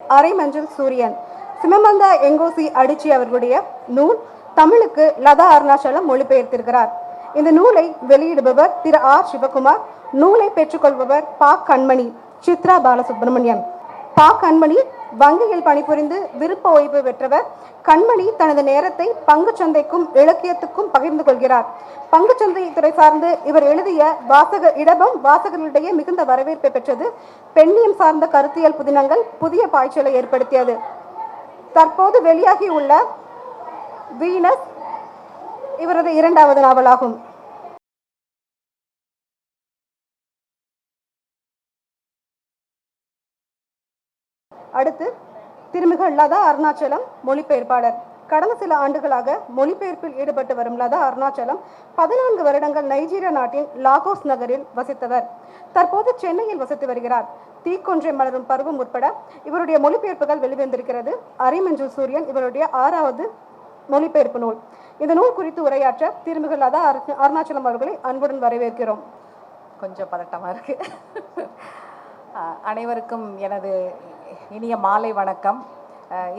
அரை மஞ்சள் சூரியன். சிமமந்தா எங்கோசி அடிச்சி அவர்களுடைய நூல் தமிழுக்கு லதா அருணாச்சலம் மொழிபெயர்த்திருக்கிறார். இந்த நூலை வெளியிடுபவர் திரு ஆர் சிவகுமார் நூலை பெற்றுக்கொள்பவர் பா கண்மணி சித்ரா பாலசுப்ரமணியம். பா கண்மணி வங்கியில் பணிபுரிந்து விருப்ப ஓய்வு பெற்றவர். கண்மணி தனது நேரத்தை பங்குச் சந்தைக்கும் இலக்கியத்துக்கும் பகிர்ந்து கொள்கிறார். பங்குச் சந்தை துறை சார்ந்து இவர் எழுதிய வாசக இடபம் வாசகர்களிடையே மிகுந்த வரவேற்பை பெற்றது. பெண்ணியம் சார்ந்த கருத்தியல் புதினங்கள் புதிய பாய்ச்சலை ஏற்படுத்தியது. தற்போது வெளியாகி உள்ள வீனஸ் இவரது இரண்டாவது நாவலாகும். அடுத்து திருமிக லதா அருணாச்சலம் மொழிபெயர்ப்பாளர். கடந்த சில ஆண்டுகளாக மொழிபெயர்ப்பில் ஈடுபட்டு வரும் லதா அருணாச்சலம் பதினான்கு வருடங்கள் நைஜீரியா நாட்டின் லாகோஸ் நகரில் வசித்தவர். தற்போது சென்னையில் வசித்து வருகிறார். தீக்கொன்றை மலரும் பருவம் உட்பட இவருடைய மொழிபெயர்ப்புகள் வெளிவந்திருக்கிறது. அரிமஞ்சு சூரியன் இவருடைய ஆறாவது மொழிபெயர்ப்பு நூல். இந்த நூல் குறித்து உரையாற்ற திருமிகு லதா அரு- அருணாச்சலம் அவர்களை அன்புடன் வரவேற்கிறோம். கொஞ்சம் பதட்டமாக இருக்கு. அனைவருக்கும் எனது இனிய மாலை வணக்கம்.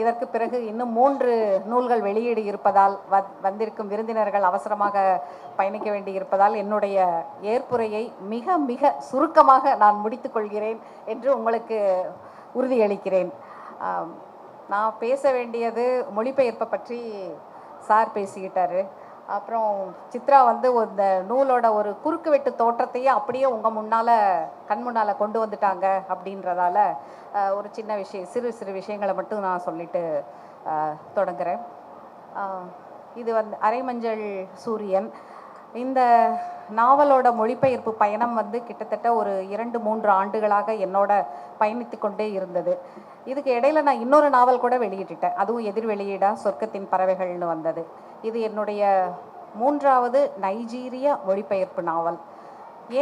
இதற்கு பிறகு இன்னும் மூன்று நூல்கள் வெளியீடு இருப்பதால் வந்திருக்கும் விருந்தினர்கள் அவசரமாக பயணிக்க வேண்டி இருப்பதால் என்னுடைய ஏற்புரையை மிக மிக சுருக்கமாக நான் முடித்துக்கொள்கிறேன் என்று உங்களுக்கு உறுதியளிக்கிறேன். நான் பேச வேண்டியது மொழிபெயர்ப்பை பற்றி சார் பேசிக்கிட்டாரு. அப்புறம் சித்ரா வந்து இந்த நூலோட ஒரு குறுக்கு வெட்டு தோற்றத்தையே அப்படியே உங்கள் முன்னால் கண் முன்னால் கொண்டு வந்துட்டாங்க அப்படின்றதால ஒரு சின்ன விஷயம் சிறு சிறு விஷயங்களை மட்டும் நான் சொல்லிட்டு தொடங்குறேன். இது வந்து அரைமஞ்சள் சூரியன். இந்த நாவலோட மொழிபெயர்ப்பு பயணம் வந்து கிட்டத்தட்ட ஒரு இரண்டு மூன்று ஆண்டுகளாக என்னோட பயணித்து கொண்டே இருந்தது. இதுக்கு இடையில நான் இன்னொரு நாவல் கூட வெளியிட்டுட்டேன். அதுவும் எதிர் வெளியீடா சொர்க்கத்தின் பறவைகள்னு வந்தது. இது என்னுடைய மூன்றாவது நைஜீரிய மொழிபெயர்ப்பு நாவல்.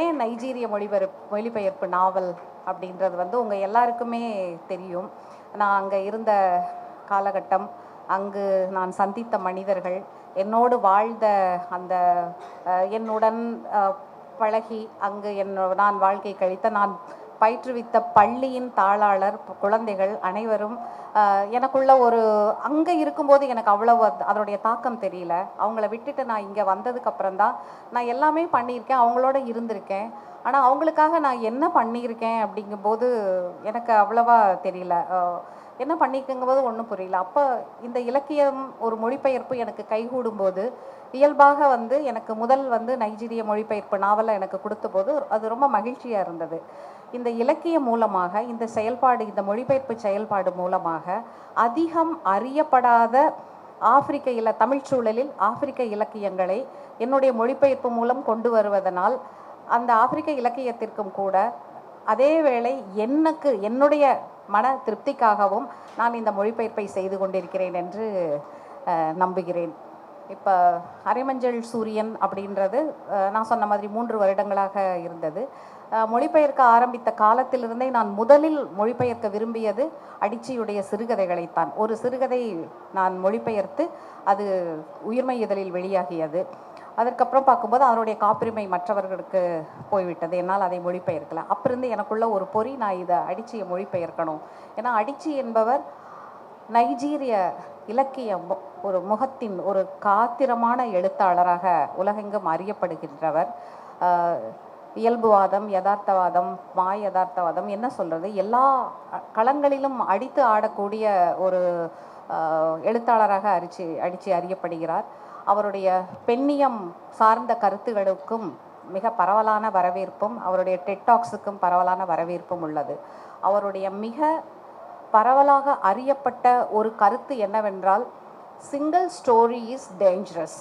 ஏன் நைஜீரிய மொழிபெயர்ப்பு மொழிபெயர்ப்பு நாவல் அப்படின்றது வந்து உங்கள் எல்லாருக்குமே தெரியும். நான் அங்கே இருந்த காலகட்டம் அங்கு நான் சந்தித்த மனிதர்கள் என்னோடு வாழ்ந்த அந்த என்னுடன் பழகி அங்கு என்னோ நான் வாழ்க்கை கழித்த நான் பயிற்றுவித்த பள்ளியின் தாளாளர் குழந்தைகள் அனைவரும் எனக்குள்ள ஒரு அங்கே இருக்கும்போது எனக்கு அவ்வளவு அதனுடைய தாக்கம் தெரியல. அவங்கள விட்டுட்டு நான் இங்கே வந்ததுக்கு தான் நான் எல்லாமே பண்ணியிருக்கேன் அவங்களோட இருந்திருக்கேன். ஆனால் அவங்களுக்காக நான் என்ன பண்ணியிருக்கேன் அப்படிங்கும்போது எனக்கு அவ்வளவா தெரியல. என்ன பண்ணிக்கங்கும்போது ஒன்றும் புரியல. அப்போ இந்த இலக்கியம் ஒரு மொழிபெயர்ப்பு எனக்கு கைகூடும்போது இயல்பாக வந்து எனக்கு முதல் வந்து நைஜீரிய மொழிபெயர்ப்பு நாவலை எனக்கு கொடுத்தபோது அது ரொம்ப மகிழ்ச்சியாக இருந்தது. இந்த இலக்கியம் மூலமாக இந்த செயல்பாடு இந்த மொழிபெயர்ப்பு செயல்பாடு மூலமாக அதிகம் அறியப்படாத ஆப்பிரிக்க இல தமிழ் சூழலில் ஆப்பிரிக்க இலக்கியங்களை என்னுடைய மொழிபெயர்ப்பு மூலம் கொண்டு வருவதனால் அந்த ஆப்பிரிக்க இலக்கியத்திற்கும் கூட அதே வேளை எனக்கு என்னுடைய மன திருப்திக்காகவும் நான் இந்த மொழிபெயர்ப்பை செய்து கொண்டிருக்கிறேன் என்று நம்புகிறேன். இப்போ அரைமஞ்சள் சூரியன் அப்படின்றது நான் சொன்ன மாதிரி மூன்று வருடங்களாக இருந்தது. மொழிபெயர்க்க ஆரம்பித்த காலத்திலிருந்தே நான் முதலில் மொழிபெயர்க்க விரும்பியது அடிச்சியுடைய சிறுகதைகளைத்தான். ஒரு சிறுகதை நான் மொழிபெயர்த்து அது உயிர்மை இதழில் வெளியாகியது. அதற்கப்புறம் பார்க்கும்போது அதனுடைய காப்புரிமை மற்றவர்களுக்கு போய்விட்டது. என்னால் அதை மொழிபெயர்க்கல. அப்பிருந்து எனக்குள்ள ஒரு பொறி நான் இதை அடிச்சியை மொழிபெயர்க்கணும். ஏன்னா அடிச்சி என்பவர் நைஜீரிய இலக்கிய மு- ஒரு முகத்தின் ஒரு காத்திரமான எழுத்தாளராக உலகெங்கும் அறியப்படுகின்றவர். இயல்புவாதம் யதார்த்தவாதம் மாய் யதார்த்தவாதம் என்ன சொல்கிறது எல்லா களங்களிலும் அடித்து ஆடக்கூடிய ஒரு எழுத்தாளராக அரிச்சு அடிச்சு அறியப்படுகிறார். அவருடைய பெண்ணியம் சார்ந்த கருத்துகளுக்கும் மிக பரவலான வரவேற்பும் அவருடைய டெட்டாக்ஸுக்கும் பரவலான வரவேற்பும் உள்ளது. அவருடைய மிக பரவலாக அறியப்பட்ட ஒரு கருத்து என்னவென்றால் சிங்கிள் ஸ்டோரி இஸ் டேஞ்சரஸ்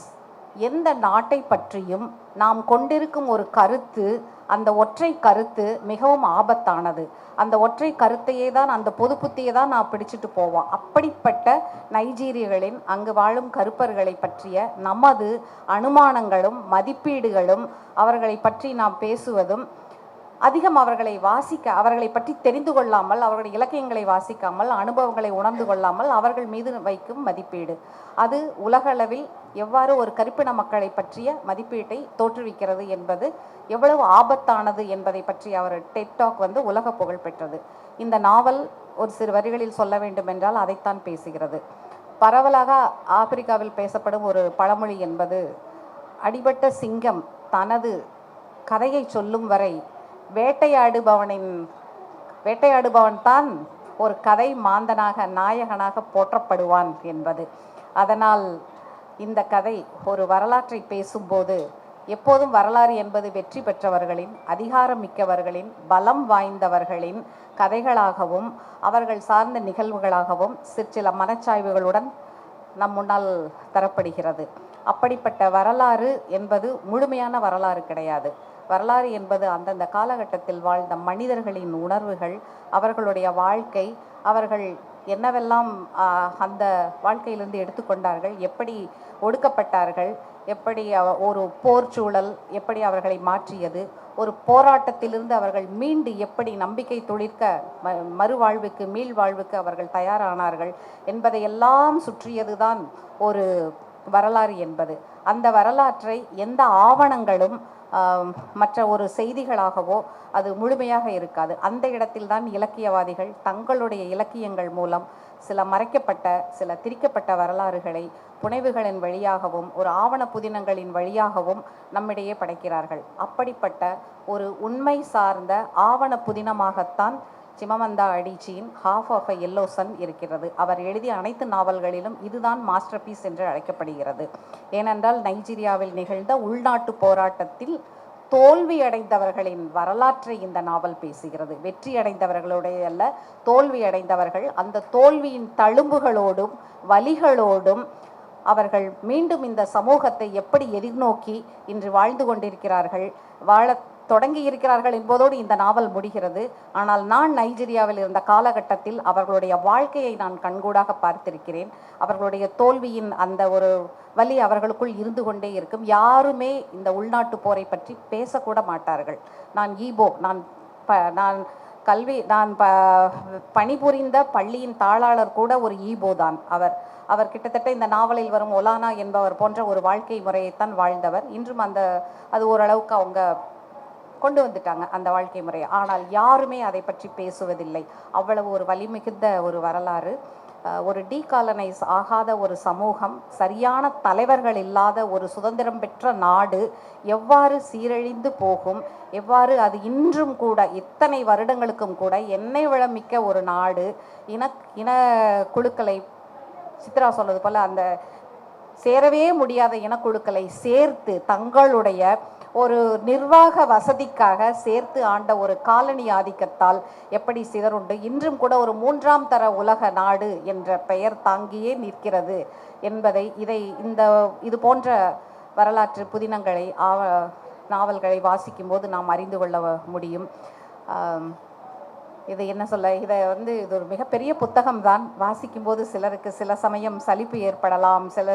எந்த நாட்டை பற்றியும் நாம் கொண்டிருக்கும் ஒரு கருத்து அந்த ஒற்றை கருத்து மிகவும் ஆபத்தானது. அந்த ஒற்றை கருத்தையே தான் அந்த பொது புத்தியை தான் நான் பிடிச்சிட்டு போவோம். அப்படிப்பட்ட நைஜீரியர்களின் அங்கு வாழும் கருப்பர்களை பற்றிய நமது அனுமானங்களும் மதிப்பீடுகளும் அவர்களை பற்றி நாம் பேசுவதும் அதிகம் அவர்களை வாசிக்க அவர்களை பற்றி தெரிந்து கொள்ளாமல் அவர்களுடைய இலக்கியங்களை வாசிக்காமல் அனுபவங்களை உணர்ந்து கொள்ளாமல் அவர்கள் மீது வைக்கும் மதிப்பீடு. அது உலகளவில் எவ்வாறு ஒரு கருப்பின மக்களை பற்றிய மதிப்பீட்டை தோற்றுவிக்கிறது என்பது எவ்வளவு ஆபத்தானது என்பதை பற்றி அவர் டெக்டாக் வந்து உலக புகழ் பெற்றது. இந்த நாவல் ஒரு சிறு வரிகளில் சொல்ல வேண்டும் என்றால் அதைத்தான் பேசுகிறது. பரவலாக ஆப்பிரிக்காவில் பேசப்படும் ஒரு பழமொழி என்பது அடிபட்ட சிங்கம் தனது கதையை சொல்லும் வரை வேட்டையாடுபவனின் வேட்டையாடுபவன் தான் ஒரு கதை மாந்தனாக நாயகனாக போற்றப்படுவான் என்பது. அதனால் இந்த கதை ஒரு வரலாற்றை பேசும்போது எப்போதும் வரலாறு என்பது வெற்றி பெற்றவர்களின் அதிகாரம் மிக்கவர்களின் பலம் வாய்ந்தவர்களின் கதைகளாகவும் அவர்கள் சார்ந்த நிகழ்வுகளாகவும் சிற்சில மனச்சாய்வுகளுடன் நம் முன்னால் தரப்படுகிறது. அப்படிப்பட்ட வரலாறு என்பது முழுமையான வரலாறு கிடையாது. வரலாறு என்பது அந்தந்த காலகட்டத்தில் வாழ்ந்த மனிதர்களின் உணர்வுகள் அவர்களுடைய வாழ்க்கை அவர்கள் என்னவெல்லாம் அந்த வாழ்க்கையிலிருந்து எடுத்துக்கொண்டார்கள் எப்படி ஒடுக்கப்பட்டார்கள் எப்படி அவ- ஒரு போர் சூழல் எப்படி அவர்களை மாற்றியது ஒரு போராட்டத்திலிருந்து அவர்கள் மீண்டு எப்படி நம்பிக்கை துளிர்க்க ம மறுவாழ்வுக்கு மீள்வாழ்வுக்கு அவர்கள் தயாரானார்கள் என்பதையெல்லாம் சுற்றியதுதான் ஒரு வரலாறு என்பது. அந்த வரலாற்றை எந்த ஆவணங்களும் மற்ற ஒரு செய்திகளாகவோ அது முழுமையாக இருக்காது. அந்த இடத்தில்தான் இலக்கியவாதிகள் தங்களுடைய இலக்கியங்கள் மூலம் சில மறைக்கப்பட்ட சில திரிக்கப்பட்ட வரலாறுகளை புனைவுகளின் வழியாகவும் ஒரு ஆவண புதினங்களின் வழியாகவும் நம்மிடையே படைக்கிறார்கள். அப்படிப்பட்ட ஒரு உண்மை சார்ந்த ஆவண புதினமாகத்தான் Chimamanda அடிச்சியின் half of a yellow sun இருக்கிறது. அவர் எழுதிய அனைத்து நாவல்களிலும் இதுதான் மாஸ்டர் பீஸ் என்று அழைக்கப்படுகிறது. ஏனென்றால் நைஜீரியாவில் நிகழ்ந்த உள்நாட்டு போராட்டத்தில் தோல்வியடைந்தவர்களின் வரலாற்றை இந்த நாவல் பேசுகிறது. வெற்றி அடைந்தவர்களுடைய அல்ல தோல்வி அடைந்தவர்கள் அந்த தோல்வியின் தழும்புகளோடும் வலிகளோடும் அவர்கள் மீண்டும் இந்த சமூகத்தை எப்படி எதிர்நோக்கி இன்று வாழ்ந்து கொண்டிருக்கிறார்கள் வாழ தொடங்கி இருக்கிறார்கள் என்பதோடு இந்த நாவல் முடிகிறது. ஆனால் நான் நைஜீரியாவில் இருந்த காலகட்டத்தில் அவர்களுடைய வாழ்க்கையை நான் கண்கூடாக பார்த்திருக்கிறேன். அவர்களுடைய தோல்வியின் அந்த ஒரு வலி அவர்களுக்குள் இருந்து கொண்டே இருக்கும். யாருமே இந்த உள்நாட்டு போரை பற்றி பேசக்கூட மாட்டார்கள். நான் ஈபோ நான் ப நான் கல்வி நான் ப பணிபுரிந்த பள்ளியின் தாளாளர் கூட ஒரு ஈபோ தான் அவர். அவர் கிட்டத்தட்ட இந்த நாவலில் வரும் ஒலானா என்பவர் போன்ற ஒரு வாழ்க்கை முறையைத்தான் வாழ்ந்தவர். இன்றும் அந்த அது ஓரளவுக்கு அவங்க கொண்டு வந்துட்டாங்க அந்த வாழ்க்கை முறையை. ஆனால் யாருமே அதை பற்றி பேசுவதில்லை. அவ்வளவு ஒரு வலிமிகுந்த ஒரு வரலாறு. ஒரு டீகாலனைஸ் ஆகாத ஒரு சமூகம் சரியான தலைவர்கள் இல்லாத ஒரு சுதந்திரம் பெற்ற நாடு எவ்வாறு சீரழிந்து போகும்? எவ்வாறு அது இன்றும் கூட இத்தனை வருடங்களுக்கும் கூட எண்ணெய் வளமிக்க ஒரு நாடு? இன இன குழுக்களை சித்ரா சொன்னது போல் அந்த சேரவே முடியாத இனக்குழுக்களை சேர்த்து தங்களுடைய ஒரு நிர்வாக வசதிக்காக சேர்த்து ஆண்ட ஒரு காலனி ஆதிக்கத்தால் எப்படி சிதறுண்டு? இன்றும் கூட ஒரு மூன்றாம் தர உலக நாடு என்ற பெயர் தாங்கியே நிற்கிறது என்பதை இதை இந்த இது போன்ற வரலாற்று புதினங்களை ஆவ நாவல்களை வாசிக்கும்போது நாம் அறிந்து கொள்ள முடியும். இது என்ன சொல்ல இதை வந்து இது ஒரு மிகப்பெரிய புத்தகம் தான். வாசிக்கும்போது சிலருக்கு சில சமயம் சலிப்பு ஏற்படலாம் சில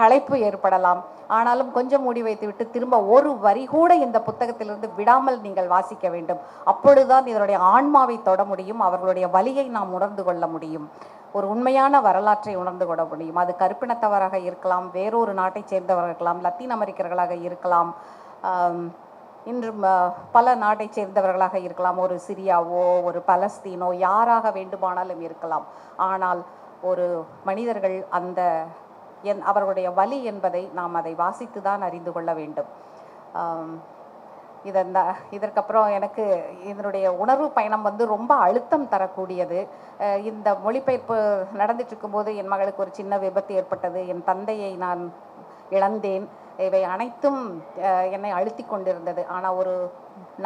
களைப்பு ஏற்படலாம். ஆனாலும் கொஞ்சம் மூடி வைத்துவிட்டு திரும்ப ஒரு வரி கூட இந்த புத்தகத்திலிருந்து விடாமல் நீங்கள் வாசிக்க வேண்டும். அப்பொழுதுதான் இதனுடைய ஆன்மாவை தொட முடியும் அவர்களுடைய வலியை நாம் உணர்ந்து கொள்ள முடியும். ஒரு உண்மையான வரலாற்றை உணர்ந்து கொள்ள முடியும். அது கருப்பினத்தவராக இருக்கலாம் வேறொரு நாட்டைச் சேர்ந்தவர்கள் இருக்கலாம் லத்தீன் அமெரிக்கர்களாக இருக்கலாம். இன்று பல நாட்டைச் சேர்ந்தவர்களாக இருக்கலாம். ஒரு சிரியாவோ ஒரு பலஸ்தீனோ யாராக வேண்டுமானாலும் இருக்கலாம். ஆனால் ஒரு மனிதர்கள் அந்த என் அவர்களுடைய வலி என்பதை நாம் அதை வாசித்து தான் அறிந்து கொள்ள வேண்டும். ஆம், இதன் இதற்கப்புறம் எனக்கு இதனுடைய உணர்வு பயணம் வந்து ரொம்ப அழுத்தம் தரக்கூடியது. இந்த மொழிபெயர்ப்பு நடந்துட்டு இருக்கும்போது என் மகளுக்கு ஒரு சின்ன விபத்து ஏற்பட்டது. என் தந்தையை நான் இழந்தேன். இவை அனைத்தும் அஹ், என்னை அழுத்தி கொண்டிருந்தது. ஆனால் ஒரு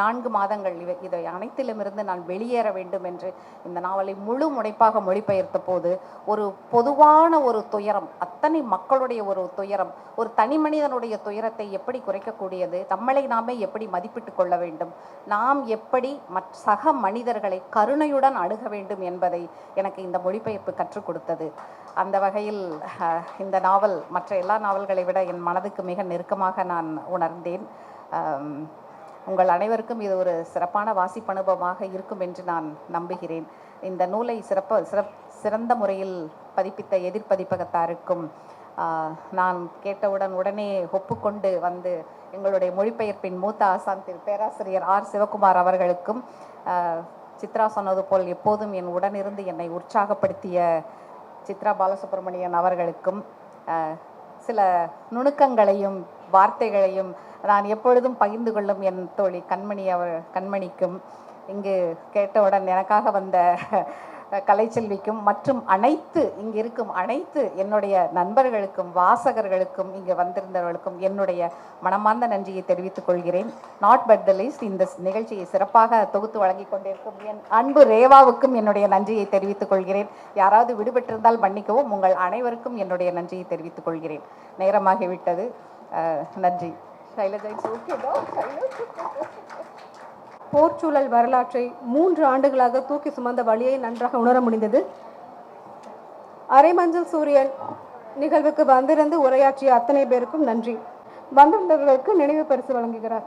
நான்கு மாதங்கள் இவை. இதை அனைத்திலுமிருந்து நான் வெளியேற வேண்டும் என்று இந்த நாவலை முழு முனைப்பாக மொழிபெயர்த்த போது ஒரு பொதுவான ஒரு துயரம் அத்தனை மக்களுடைய ஒரு துயரம் ஒரு தனி மனிதனுடைய துயரத்தை எப்படி குறைக்கக்கூடியது நம்மளை நாமே எப்படி மதிப்பிட்டு கொள்ள வேண்டும் நாம் எப்படி மற் சக மனிதர்களை கருணையுடன் அணுக வேண்டும் என்பதை எனக்கு இந்த மொழிபெயர்ப்பு கற்றுக் கொடுத்தது. அந்த வகையில் இந்த நாவல் மற்ற எல்லா நாவல்களை விட என் மனதுக்கு மிக நெருக்கமாக நான் உணர்ந்தேன். உங்கள் அனைவருக்கும் இது ஒரு சிறப்பான வாசிப்பு அனுபவமாக இருக்கும் என்று நான் நம்புகிறேன். இந்த நூலை சிறப்ப சிறப் சிறந்த முறையில் பதிப்பித்த எதிர்பதிப்பகத்தாருக்கும் நான் கேட்டவுடன் உடனே ஒப்புக்கொண்டு வந்து எங்களுடைய மொழிபெயர்ப்பின் மூத்த ஆசான் திரு பேராசிரியர் ஆர். சிவகுமார் அவர்களுக்கும் சித்ரா சொன்னது போல் எப்போதும் என் உடனிருந்து என்னை உற்சாகப்படுத்திய சித்ரா பாலசுப்ரமணியன் அவர்களுக்கும் சில நுணுக்கங்களையும் வார்த்தைகளையும் நான் எப்பொழுதும் பகிர்ந்து கொள்ளும் என் தோழி கண்மணி அவர் கண்மணிக்கும் இங்கு கேட்டவுடன் எனக்காக வந்த கலைச்செல்விக்கும் மற்றும் அனைத்து இங்கு இருக்கும் அனைத்து என்னுடைய நண்பர்களுக்கும் வாசகர்களுக்கும் இங்கு வந்திருந்தவர்களுக்கும் என்னுடைய மனமார்ந்த நன்றியை தெரிவித்துக் கொள்கிறேன். நாட் பட் த லீஸ்ட் இந்த நிகழ்ச்சியை சிறப்பாக தொகுத்து வழங்கிக் கொண்டிருக்கும் என் அன்பு ரேவாவுக்கும் என்னுடைய நன்றியை தெரிவித்துக் கொள்கிறேன். யாராவது விடுபட்டிருந்தால் மன்னிக்கவும். உங்கள் அனைவருக்கும் என்னுடைய நன்றியை தெரிவித்துக் கொள்கிறேன். நேரமாகிவிட்டது. நன்றி. சைலஜா இட்ஸ் ஓகே போர்ச்சூழல் வரலாற்றை மூன்று ஆண்டுகளாக தூக்கி சுமந்த வழியை நன்றாக உணர முடிந்தது. அரைமஞ்சள் சூரியன் நிகழ்வுக்கு வந்திருந்து உரையாற்றிய அத்தனை பேருக்கும் நன்றி. வந்திருந்தவர்களுக்கு நினைவு பரிசு வழங்குகிறார்.